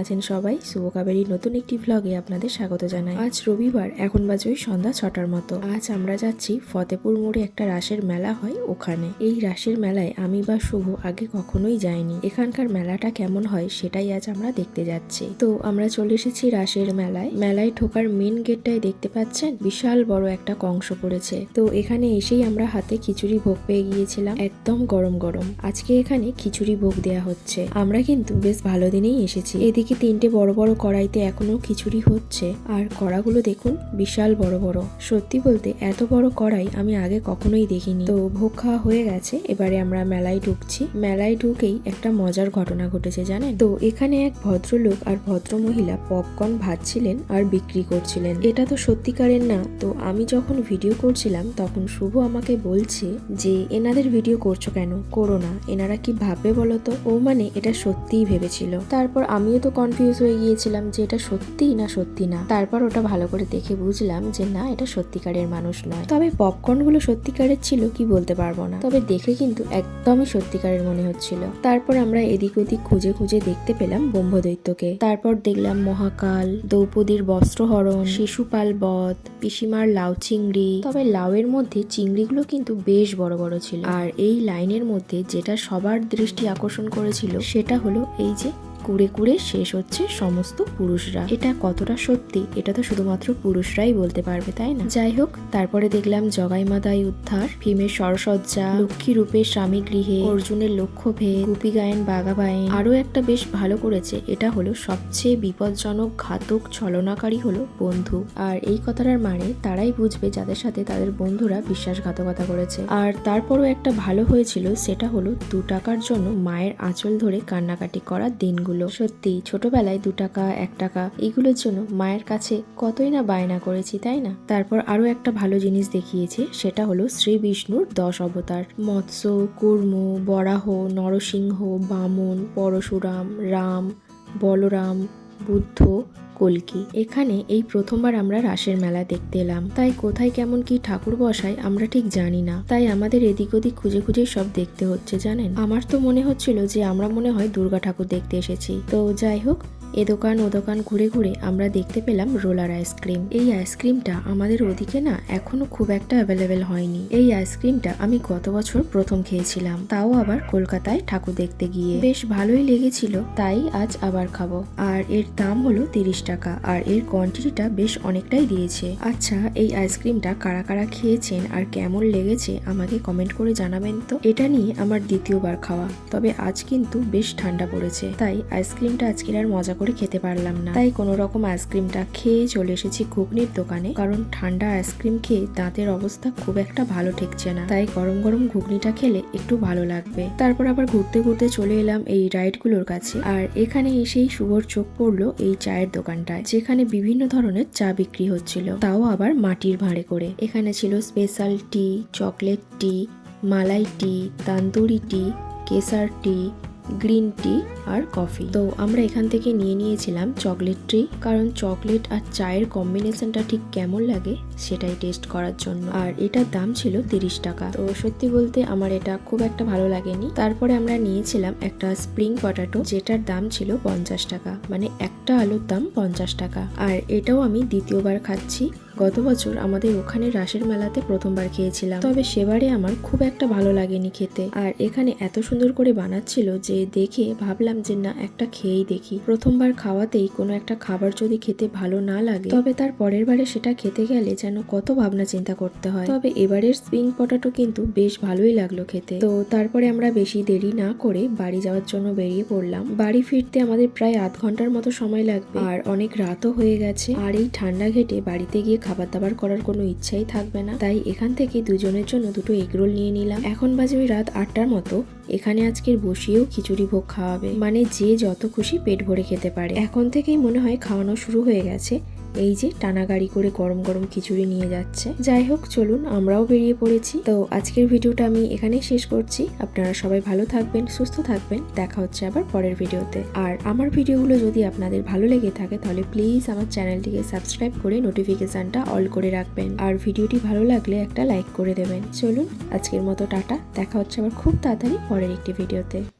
আছেন সবাই? শুভ কাবেরী নতুন একটি ভ্লগে আপনাদের স্বাগত জানাই। আজ রবিবার, এখন বাজে ওই সন্ধ্যা ছটার মতো। আজ আমরা যাচ্ছি ফতেপুর মোড়ে একটা রাসের মেলা হয় ওখানে। এই রাসের মেলায় আমি বা শুভ আগে কখনোই যাইনি। এখানকার মেলাটা কেমন হয় সেটাই আজ আমরা দেখতে যাচ্ছি। তো আমরা চলে এসেছি রাসের মেলায়। মেলায় ঢোকার মেন গেটটায় দেখতে পাচ্ছেন? বিশাল বড় একটা কংস পড়েছে। তো এখানে এসেই আমরা হাতে খিচুড়ি ভোগ পেয়ে গিয়েছিলাম। একদম গরম গরম। আজকে এখানে খিচুড়ি ভোগ দেয়া হচ্ছে। আমরা কিন্তু বেশ ভালো দিনেই এসেছি। এদিকে তিনটে বড় বড় কড়াইতে এখনও খিচুড়ি হচ্ছে। আর কড়াগুলো দেখুন, বিশাল বড় বড়। সত্যি বলতে, এত বড় কড়াই আমি আগে কখনোই দেখিনি। তো ভোগ খাওয়া হয়ে গেছে, এবারে আমরা মেলায় ঢুকছি। মেলায় ঢুকেই একটা মজার ঘটনা ঘটেছে, জানেন? তো এখানে এক ভদ্রলোক আর ভদ্র মহিলা পপকর্ন ভাজছিলেন আর বিক্রি করছিলেন। এটা তো সত্যিকারের না, তো আমি যখন ভিডিও করছিলাম, তখন শুভ আমাকে বলছে যে, এনাদের ভিডিও করছ কেন? করো না। এনারা কি ভাববে বলো তো ও মানে এটা সত্যিই ভেবেছিল। তারপর আমিও তো কনফিউজ হয়ে গিয়েছিলাম যে এটা সত্যি না সত্যি না। তারপর ওটা ভালো করে দেখে বুঝলাম যে না, এটা সত্যিকারের মানুষ নয়। তবে পপকর্নগুলো সত্যিকারের ছিল, কি বলতে পারব না। তবে দেখে কিন্তু একদমই সত্যিকারের মনে হচ্ছিল। তারপর আমরা এদিক ওদিক খুঁজে খুঁজে দেখতে পেলাম ব্রহ্মদৈত্যকে। তারপর দেখলাম মহাকাল, দ্রৌপদীর বস্ত্রহরণ, শিশুপাল বধ, পিসিমার লাউ চিংড়ি। তবে লাউয়ের মধ্যে চিংড়িগুলো কিন্তু বেশ বড় বড় ছিল। আর এই লাইনের মধ্যে যেটা সবার দৃষ্টি আকর্ষণ করেছিল, সেটা হলো এই যে কুড়ে কুড়ে শেষ হচ্ছে সমস্ত পুরুষরা। এটা কতটা সত্যি? এটা তো শুধুমাত্র পুরুষরাই বলতে পারবে, তাই না? যাই হোক, তারপরে দেখলাম জগাই মাদাই উদ্ধার, ভীমের সরসজ্জা লক্ষ্মী রূপের স্বামী গৃহে, অর্জুনের লক্ষ্য ভেদ গুপি গায়েন বাঘা বায়েন আরও একটা বেশ ভালো করেছে, এটা হলো সবচেয়ে বিপজ্জনক ঘাতক ছলনাকারী হলো বন্ধু। আর এই কথাটার মানে তারাই বুঝবে যাদের সাথে তাদের বন্ধুরা বিশ্বাসঘাতকতা করেছে। আর তারপরও একটা ভালো হয়েছিল, সেটা হলো দু টাকার জন্য মায়ের আঁচল ধরে কান্নাকাটি করার দিনগুলো সত্যি, ছোটবেলায় দু টাকা, এক টাকা, এগুলোর জন্য মায়ের কাছে কতই না বায়না করেছি, তাই না? তারপর আরও একটা ভালো জিনিস দেখিয়েছে, সেটা হলো শ্রী বিষ্ণুর দশ অবতার। মৎস্য, কুর্ম, বরাহ, নরসিংহ, বামন, পরশুরাম, রাম, বলরাম, বুদ্ধ কলকি। এখানে এই প্রথমবার আমরা রাসের মেলা দেখতে এলাম। তাই কোথায় কেমন কি ঠাকুর বসায় আমরা ঠিক জানি না। তাই আমাদের এদিক ওদিক খুঁজে খুঁজে সব দেখতে হচ্ছে, জানেন? আমার তো মনে হচ্ছিল যে আমরা মনে হয় দুর্গা ঠাকুর দেখতে এসেছি। তো যাই হোক এ দোকান ও দোকান ঘুরে ঘুরে আমরা দেখতে পেলাম রোলার আইসক্রিম। এই আইসক্রিমটা আমাদের ওদিকে না এখনও খুব একটা অ্যাভেলেবেল হয়নি। এই আইসক্রিমটা আমি গত বছর প্রথম খেয়েছিলাম। তাও আবার কলকাতায় ঠাকুর দেখতে গিয়ে। বেশ ভালোই লেগেছিল, তাই আজ আবার খাব। আর এর দাম হলো তিরিশ টাকা, আর এর কোয়ান্টিটিটা বেশ অনেকটাই দিয়েছে। আচ্ছা এই আইসক্রিমটা কারা কারা খেয়েছেন আর কেমন লেগেছে আমাকে কমেন্ট করে জানাবেন তো? এটা নিয়ে আমার দ্বিতীয়বার খাওয়া, তবে আজ কিন্তু বেশ ঠান্ডা পড়েছে। তাই আইসক্রিমটা আজকের আর মজা করে খেতে পারলাম না। তাই কোনো রকম আইসক্রিমটা খেয়ে চলে এসেছি ঘুগনির দোকানে। কারণ ঠান্ডা আইসক্রিম খেয়ে দাঁতের অবস্থা খুব একটা ভালো ঠেকছে না। তাই গরম গরম ঘুগনিটা খেলে একটু ভালো লাগবে। তারপর আবার ঘুরতে ঘুরতে চলে এলাম এই রাইডগুলোর কাছে। আর এখানে এসেই শুভর চোখ পড়ল এই চায়ের দোকানটায়, যেখানে বিভিন্ন ধরনের চা বিক্রি হচ্ছিল। তাও আবার মাটির ভাঁড়ে করে। এখানে ছিল special tea, chocolate tea, malai tea, tandoori tea kesar tea green tea আর কফি। তো আমরা এখান থেকে নিয়ে নিয়েছিলাম চকলেট ট্রি। কারণ চকলেট আর চায়ের কম্বিনেশনটা ঠিক কেমন লাগে সেটাই টেস্ট করার জন্য। আর এটার দাম ছিল তিরিশ টাকা। তো সত্যি বলতে আমার এটা খুব একটা ভালো লাগেনি। তারপরে আমরা নিয়েছিলাম একটা স্প্রিং পটাটো যেটার দাম ছিল পঞ্চাশ টাকা। মানে একটা আলুর দাম পঞ্চাশ টাকা। আর এটাও আমি দ্বিতীয়বার খাচ্ছি। গত বছর আমাদের ওখানে রাসের মেলাতে প্রথমবার খেয়েছিলাম। তবে সেবারে আমার খুব একটা ভালো লাগেনি খেতে। আর এখানে এত সুন্দর করে বানাচ্ছিল যে দেখে ভাবলাম যে না, একটা খেয়েই দেখি। প্রথমবার খাওয়াতেই কোনো একটা খাবার যদি খেতে ভালো না লাগে, তবে তার পরের বারে সেটা খেতে গেলে যেন কত ভাবনা চিন্তা করতে হয়। তবে এবারের স্প্রিং পটাটো কিন্তু বেশ ভালোই লাগল খেতে। তো তারপরে আমরা বেশি দেরি না করে বাড়ি যাওয়ার জন্য বেরিয়ে পড়লাম। বাড়ি ফিরতে আমাদের প্রায় আধ ঘণ্টার মতো সময় লাগবে। আর অনেক রাতও হয়ে গেছে। আর এই ঠান্ডা ঘেটে বাড়িতে গিয়ে খাবার দাবার করার কোনো ইচ্ছাই থাকবে না। তাই এখান থেকে দুজনের জন্য দুটো এগরোল নিয়ে নিলাম। এখন বাজে ওই রাত আটটার মতো। এখানে আজকের বসিয়েও খিচুড়ি ভোগ খাওয়াবে মানে যে যত খুশি পেট ভরে খেতে পারে। এখন থেকেই মনে হয় খাওয়ানো শুরু হয়ে গেছে। এই যে টানা গাড়ি করে গরম গরম খিচুড়ি নিয়ে যাচ্ছে। যাই হোক, চলুন, আমরাও বেরিয়ে পড়েছি। তো আজকের ভিডিওটা আমি এখানেই শেষ করছি। আপনারা সবাই ভালো থাকবেন, সুস্থ থাকবেন। দেখা হচ্ছে আবার পরের ভিডিওতে। আর আমার ভিডিওগুলো যদি আপনাদের ভালো লেগে থাকে, তাহলে প্লিজ আমার চ্যানেলটিকে সাবস্ক্রাইব করে নোটিফিকেশনটা অল করে রাখবেন। আর ভিডিওটি ভালো লাগলে একটা লাইক করে দেবেন। চলুন, আজকের মতো টাটা। দেখা হচ্ছে আবার খুব তাড়াতাড়ি পরের একটি ভিডিওতে।